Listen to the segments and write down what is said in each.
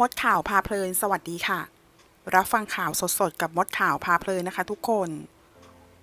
มดข่าวพาเพลิน สวัสดีค่ะ รับฟังข่าวสดๆ กับมดข่าวพาเพลินนะคะทุกคน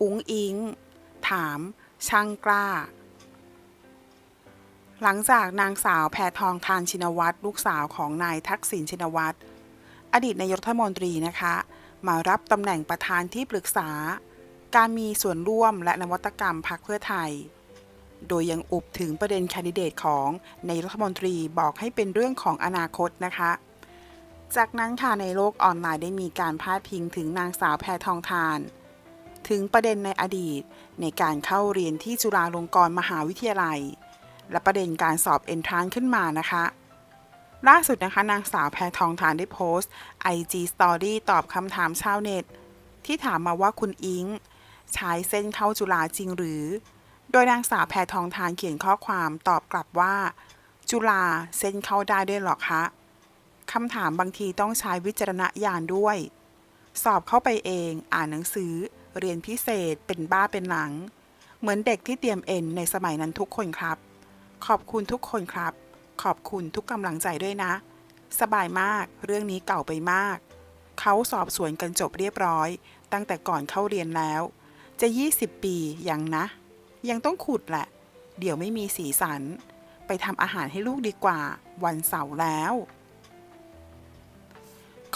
อุ๋งอิง ถาม ช่างกล้า หลังจากนางสาวแพทองทานชินวัตรลูกสาวของนายทักษิณชินวัตรอดีตนายกรัฐมนตรีนะคะ มารับตำแหน่งประธานที่ปรึกษา การมีส่วนร่วมและนวัตกรรมพรรคเพื่อไทยโดยยังอุบถึงประเด็นแคนดิเดตของนายรัฐมนตรีบอกให้เป็นเรื่องของอนาคตนะคะ จากนั้นค่ะในโลกออนไลน์ได้มีการพาดพิงถึงนางสาวแพทองทาน ถึงประเด็นในอดีตในการเข้าเรียนที่จุฬาลงกรณ์มหาวิทยาลัย และประเด็นการสอบเอนทรานขึ้นมานะคะ ล่าสุดนะคะนางสาวแพทองทานได้โพสต์ IG Story ตอบคำถามชาวเน็ต ที่ถามมาว่าคุณอิงใช้เส้นเข้าจุฬาจริงหรือ โดยนางสาวแพทองทานเขียนข้อความตอบกลับว่า จุฬาเส้นเข้าได้ด้วยหรอคะ คำถามบางทีต้องใช้วิจารณญาณด้วย สอบเข้าไปเองอ่านหนังสือ เรียนพิเศษเป็นบ้าเป็นหลัง เหมือนเด็กที่เตรียมเอ็นในสมัยนั้นทุกคนครับ ขอบคุณทุกคนครับ ขอบคุณทุกกำลังใจด้วยนะ สบายมากเรื่องนี้เก่าไปมาก เขาสอบสวนกันจบเรียบร้อย ตั้งแต่ก่อนเข้าเรียนแล้ว จะ 20 ปียังนะ ยังต้องขุดแหละ เดี๋ยวไม่มีสีสัน ไปทำอาหารให้ลูกดีกว่า วันเสาร์แล้ว